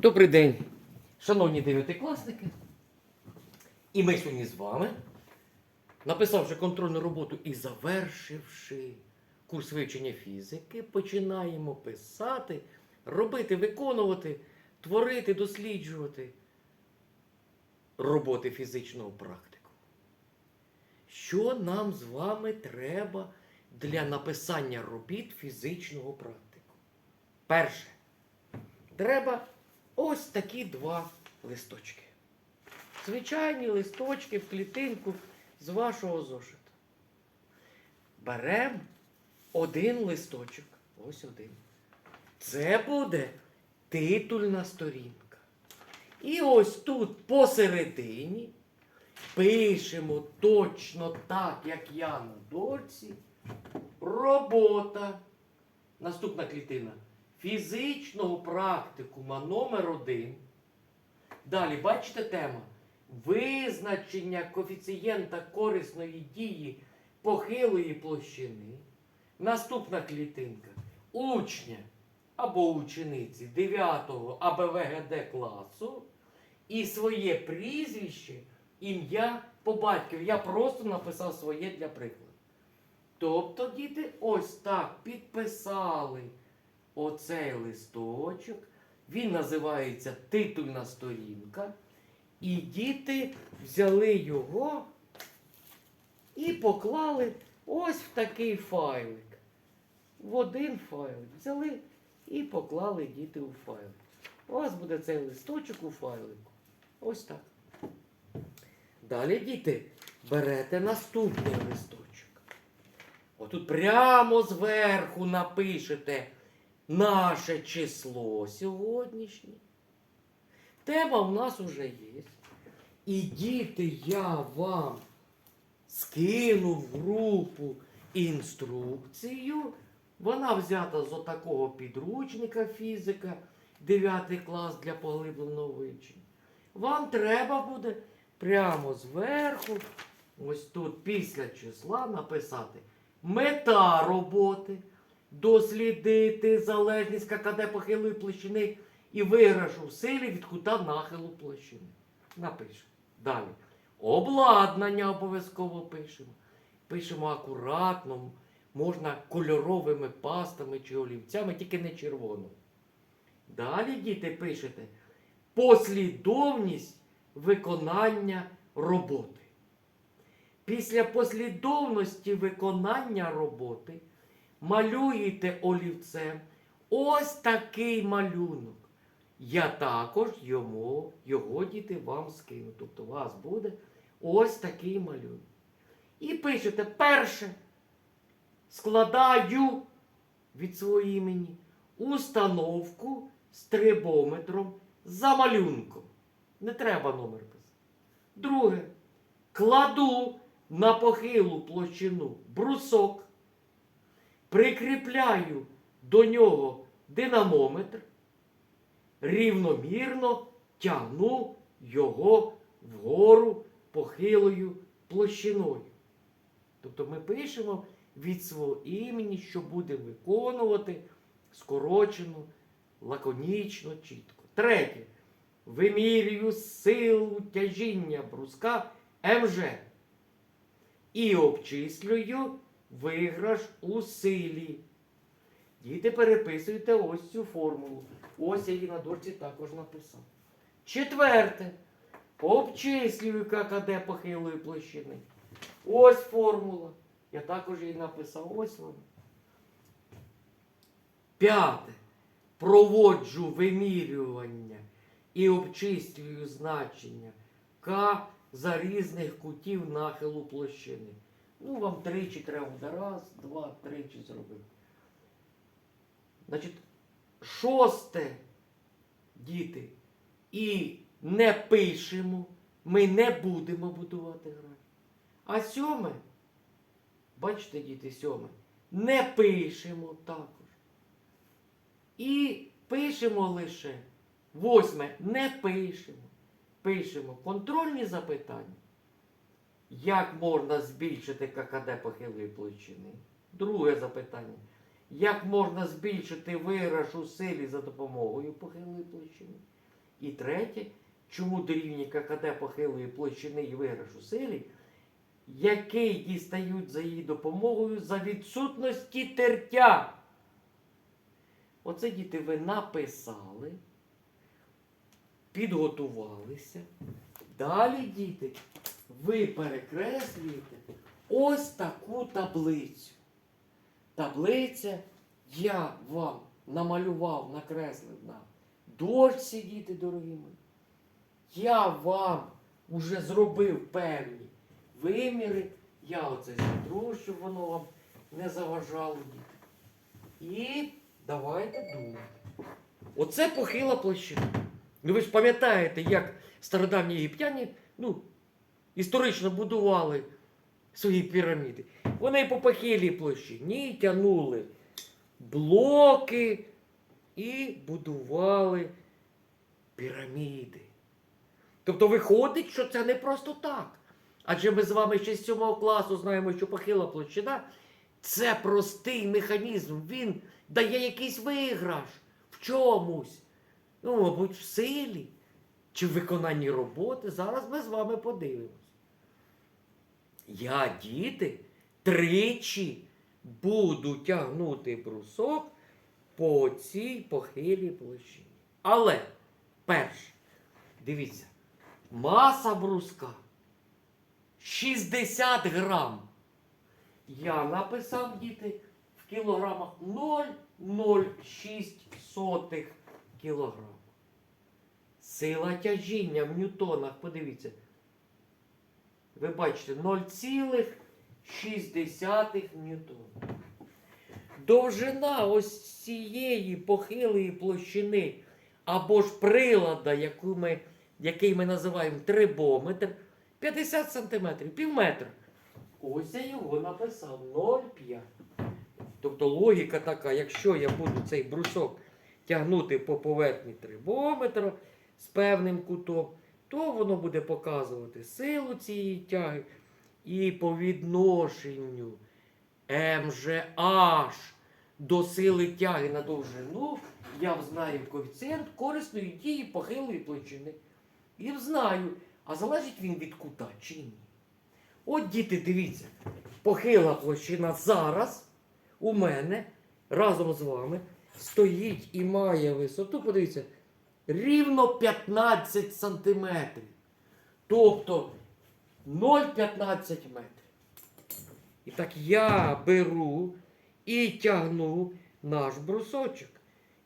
Добрий день, шановні дев'ятикласники. І ми сьогодні з вами, написавши контрольну роботу і завершивши курс вивчення фізики, починаємо писати, робити, виконувати, творити, досліджувати роботи фізичного практику. Що нам з вами треба для написання робіт фізичного практику? Перше. Треба ось такі два листочки. Звичайні листочки в клітинку з вашого зошита. Беремо один листочок. Ось один. Це буде титульна сторінка. І ось тут посередині пишемо точно так, як я на дорці. Робота. Наступна клітина. Фізичного практикума номер 1 Далі, бачите тема? Визначення коефіцієнта корисної дії похилої площини. Наступна клітинка. Учня або учениці 9 АБВГД класу і своє прізвище, ім'я по батькові. Я просто написав своє для прикладу. Тобто, діти, ось так підписали оцей листочок. Він називається титульна сторінка. І діти взяли його і поклали ось в такий файлик. В один файлик. Взяли і поклали діти у файлик. У вас буде цей листочок у файлику. Ось так. Далі, діти, берете наступний листочок. Отут прямо зверху напишете наше число сьогоднішнє. Тема в нас вже є. І діти, я вам скину в групу інструкцію. Вона взята з отакого підручника фізика 9 клас для поглибленого вивчення. Вам треба буде прямо зверху, ось тут після числа написати мета роботи дослідити залежність ККД похилої площини і виграшу в силі від кута нахилу площини. Напишемо. Далі. Обладнання обов'язково пишемо. Пишемо акуратно, можна кольоровими пастами чи олівцями, тільки не червоною. Далі, діти, пишете послідовність виконання роботи. Після послідовності виконання роботи малюєте олівцем ось такий малюнок. Я також йому, його діти вам скину. Тобто у вас буде ось такий малюнок. І пишете перше. Складаю від свого імені установку з трибометром за малюнком. Не треба номер писати. Друге. Кладу на похилу площину брусок прикріпляю до нього динамометр, рівномірно тягну його вгору похилою площиною. Тобто ми пишемо від свого імені, що буде виконувати скорочено, лаконічно, чітко. Третє. Вимірюю силу тяжіння бруска МЖ. І обчислюю виграш у силі. Діти переписуйте ось цю формулу. Ось я її на дошці також написав. Четверте. Обчислюю ККД похилої площини. Ось формула. Я також її написав. Ось вона. П'яте. Проводжу вимірювання і обчислюю значення К за різних кутів нахилу площини. Ну, вам тричі треба буде. Раз, два, тричі зробити. Значить, шосте, діти, і не пишемо, ми не будемо будувати графік. А сьоме, бачите, діти, сьоме, не пишемо також. І пишемо лише. Восьме, не пишемо. Пишемо контрольні запитання. Як можна збільшити ККД похилої площини? Друге запитання. Як можна збільшити виграш у силі за допомогою похилої площини? І третє, чому дорівнює ККД похилої площини і виграшу силі, який дістають за її допомогою за відсутності тертя. Оце діти ви написали, підготувалися. Далі, діти, ви перекреслюєте ось таку таблицю. Таблиця я вам намалював, накреслив на дошці, діти дорогі мої. Я вам уже зробив певні виміри. Я оце зітру, щоб воно вам не заважало, діти. І давайте думати. Оце похила площина. Ну ви ж пам'ятаєте, як стародавні єгиптяни, ну, історично будували свої піраміди. Вони по похилій площині тягнули блоки і будували піраміди. Тобто виходить, що це не просто так. Адже ми з вами ще з 7 класу знаємо, що похила площина це простий механізм. Він дає якийсь виграш в чомусь. Ну, мабуть, в силі чи в виконанні роботи. Зараз ми з вами подивимось. Я, діти, тричі буду тягнути брусок по цій похилій площині. Але, перше, дивіться, маса бруска 60 грам. Я написав, діти, в кілограмах 0,06 кілограм. Сила тяжіння в ньютонах, подивіться. Ви бачите, 0,6 ньютона. Довжина ось цієї похилої площини або ж прилада, яку ми, який ми називаємо трибометр, 50 см, пів метра. Ось я його написав 0,5. Тобто логіка така, якщо я буду цей брусок тягнути по поверхні трибометра з певним кутом, то воно буде показувати силу цієї тяги і по відношенню МЖH до сили тяги на довжину я взнаю коефіцієнт корисної дії похилої площини. І взнаю, а залежить він від кута чи ні. От діти, дивіться, похила площина зараз у мене разом з вами стоїть і має висоту, подивіться, рівно 15 сантиметрів. Тобто 0,15 метрів. І так я беру і тягну наш брусочок.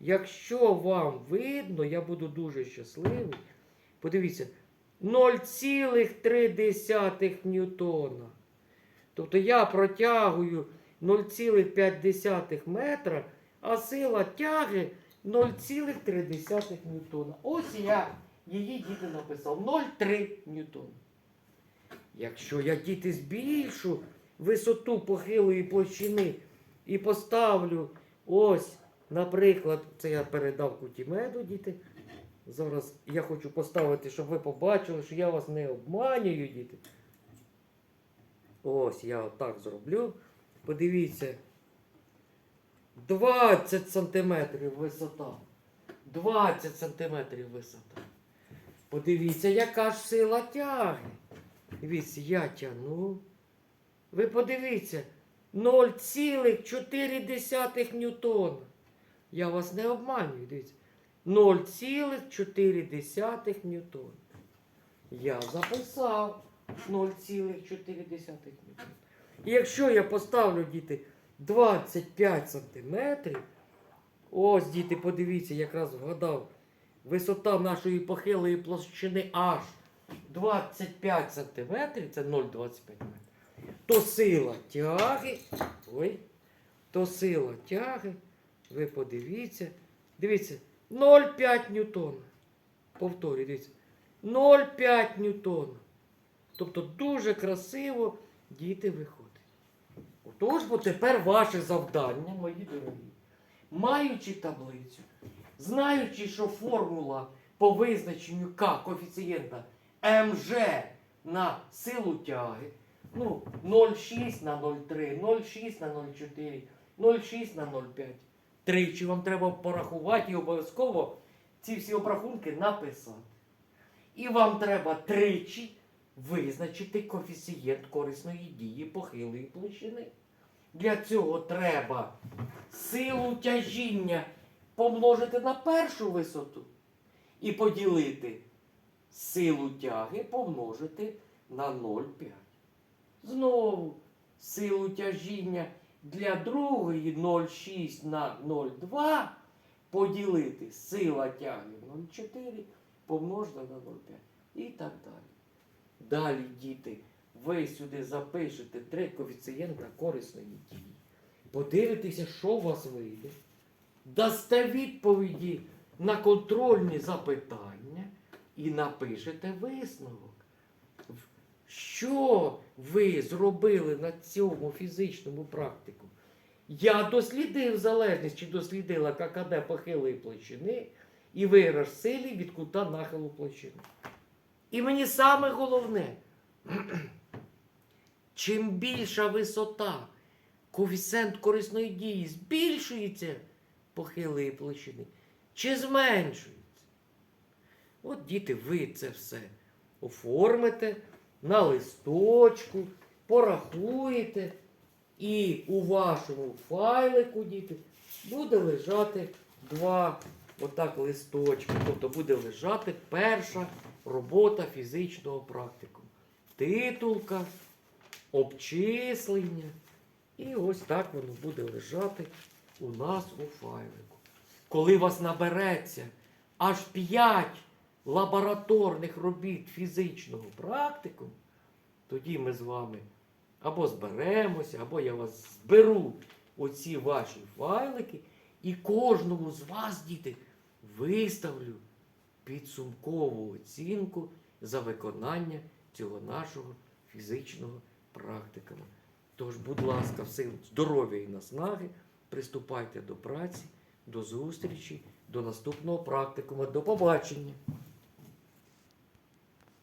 Якщо вам видно, я буду дуже щасливий. Подивіться, 0,3 ньютона. Тобто я протягую 0,5 метра, а сила тяги 0,3 ньютона. Ось я її діти написав 0,3 ньютона. Якщо я діти збільшу висоту похилої площини і поставлю ось, наприклад, це я передав кутімеду, діти. Зараз я хочу поставити, щоб ви побачили, що я вас не обманюю, діти. Ось я отак зроблю. Подивіться. 20 сантиметрів висота. 20 сантиметрів висота. Подивіться, яка ж сила тяги. Дивіться, я тягну. Ви подивіться, 0,4 ньютона. Я вас не обманюю, дивіться. 0,4 ньютона. Я записав 0,4 ньютона. І якщо я поставлю, діти, 25 сантиметрів, ось, діти, подивіться, якраз вгадав, висота нашої похилої площини аж 25 сантиметрів, це 0,25 метрів, то сила тяги, ой, то сила тяги, ви подивіться, дивіться, 0,5 ньютона. Повторюю, дивіться, 0,5 ньютона. Тобто дуже красиво діти виходять. Отож, бо тепер ваше завдання, мої дорогі, маючи таблицю, знаючи, що формула по визначенню К коефіцієнта МЖ на силу тяги, ну, 0,6 на 0,3, 0,6 на 0,4, 0,6 на 0,5. Тричі вам треба порахувати і обов'язково ці всі обрахунки написати. І вам треба тричі визначити коефіцієнт корисної дії похилої площини. Для цього треба силу тяжіння помножити на першу висоту і поділити силу тяги помножити на 0,5. Знову силу тяжіння для другої 0,6 на 0,2 поділити сила тяги 0,4 помножена на 0,5 і так далі. Далі, діти, ви сюди запишете три коефіцієнта корисної дії. Подивитеся, що у вас вийде. Дасте відповіді на контрольні запитання і напишете висновок. Що ви зробили на цьому фізичному практику? Я дослідив залежність чи дослідила ККД похилої площини і вираз силі від кута нахилу площини. І мені саме головне, чим більша висота, коефіцієнт корисної дії збільшується похилої площини чи зменшується. От діти, ви це все оформите на листочку, порахуєте, і у вашому файлику, діти, буде лежати два отак листочки. Тобто буде лежати перша робота фізичного практику. Титулка, обчислення. І ось так воно буде лежати у нас у файлику. Коли вас набереться аж 5 лабораторних робіт фізичного практику, тоді ми з вами або зберемося, або я вас зберу оці ваші файлики, і кожному з вас, діти, виставлю підсумкову оцінку за виконання цього нашого фізичного практикуму. Тож, будь ласка, всім здоров'я і наснаги, приступайте до праці, до зустрічі, до наступного практикуму. До побачення!